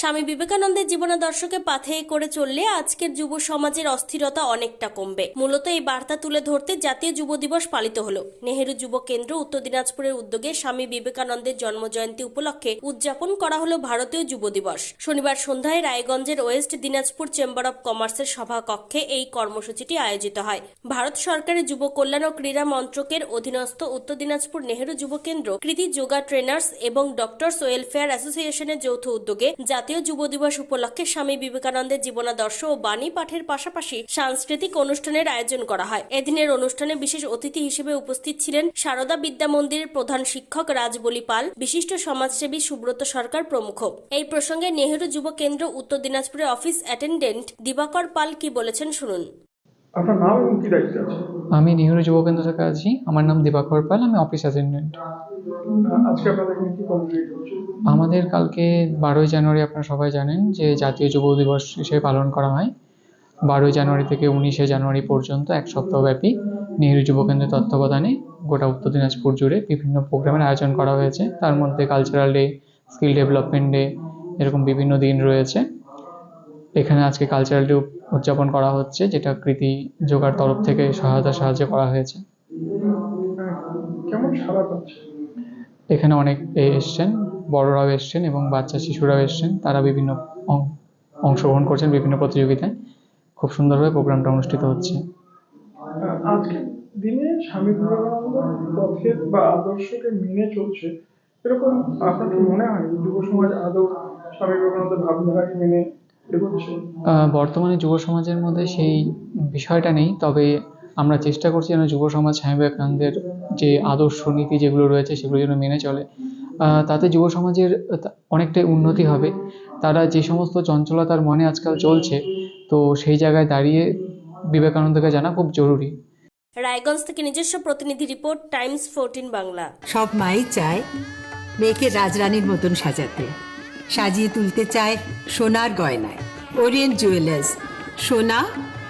স্বামী বিবেকানন্দের জীবনাদর্শকে পাথে করে চললে আজকের যুব সমাজের অস্থিরতা অনেকটা কমবে। মূলত এই বার্তা তুলে ধরতে জাতীয় যুব দিবস পালিত হলো। নেহেরু যুব কেন্দ্র উত্তর দিনাজপুরের উদ্যোগে স্বামী বিবেকানন্দের জন্মজয়ন্তী উপলক্ষে উদযাপন করা হলো ভারতীয় যুব দিবস। শনিবার সন্ধ্যায় রায়গঞ্জের ওয়েস্ট দিনাজপুর চেম্বার অব কমার্সের সভাকক্ষে এই কর্মসূচিটি আয়োজিত হয়। ভারত সরকারের যুব কল্যাণ ও ক্রীড়া মন্ত্রকের অধীনস্থ উত্তর দিনাজপুর নেহেরু যুব কেন্দ্র কৃতি যোগা ট্রেনার্স এবং ডক্টরস ওয়েলফেয়ার অ্যাসোসিয়েশনের যৌথ উদ্যোগে জাতীয় যুব দিবস উপলক্ষে স্বামী বিবেকানন্দের জীবনাদর্শ ও বাণী পাঠের পাশাপাশি সাংস্কৃতিক অনুষ্ঠানের আয়োজন করা হয়। এদিনের অনুষ্ঠানে বিশেষ অতিথি হিসেবে উপস্থিত ছিলেন সারদা বিদ্যা মন্দিরের প্রধান শিক্ষক রাজবলি পাল বিশিষ্ট সমাজসেবী সুব্রত সরকার প্রমুখ। এই প্রসঙ্গে নেহেরু যুব কেন্দ্র উত্তর দিনাজপুরের অফিস অ্যাটেন্ডেন্ট দিবাকর পাল কি বলেছেন শুনুন। আপনার নাম এবং কি দায়িত্ব আছে? আমি নেহেরু যুব কেন্দ্র থেকে আছি। আমার নাম দিবাকর পাল। আমি অফিস অ্যাটেন্ডেন্ট। আমাদের কালকে বারোই জানুয়ারি আপনারা সবাই জানেন যে জাতীয় যুব দিবস হিসেবে পালন করা হয়। বারোই জানুয়ারি থেকে উনিশে জানুয়ারি পর্যন্ত এক সপ্তাহব্যাপী নেহেরু যুব কেন্দ্রের তত্ত্বাবধানে গোটা উত্তর দিনাজপুর জুড়ে বিভিন্ন প্রোগ্রামের আয়োজন করা হয়েছে। তার মধ্যে cultural day skill development day এরকম বিভিন্ন দিন রয়েছে। এখানে আজকে কালচারাল ডে উদযাপন করা হচ্ছে যেটা কৃতি যোগার তরফ থেকে সহায়তা সাহায্য করা হয়েছে। কেমন সারা পাচ্ছে? এখানে অনেক এ এসছেন বড়রাও এসছেন এবং বাচ্চা শিশুরাও এসছেন। তারা বিভিন্ন অংশগ্রহণ করছেন বিভিন্ন প্রতিযোগিতায়। খুব সুন্দরভাবে প্রোগ্রামটা অনুষ্ঠিত হচ্ছে। দিনে স্বামী বিবেকানন্দ পথের বা আদর্শকে মেনে চলছে এরকম আপনার কি মনে হয়? যুব সমাজ আদৌ স্বামী বিবেকানন্দের ভাবধারাকে মেনে বর্তমানে যুব সমাজের মধ্যে সেই বিষয়টা নেই তবে আমরা চেষ্টা করছি যেন যুব সমাজ স্বামী বিবেকানন্দের যে আদর্শ নীতি যেগুলো রয়েছে সেগুলো যেন মেনে চলে। তাতে যুব সমাজের অনেকটাই উন্নতি হবে। তারা যে সমস্ত চঞ্চলতার মনে আজকাল চলছে তো সেই জায়গায় দাঁড়িয়ে বিবেকানন্দকে জানা খুব জরুরি। রায়গঞ্জ থেকে নিজস্ব প্রতিনিধি রিপোর্ট টাইমস ফোরটিন বাংলা। সব মাই চায় মেয়েকে রাজরানীর মতন সাজাতে। সাজিয়ে তুলতে চায় সোনার গয়নায়। ওরিয়েন্ট জুয়েলার্স সোনা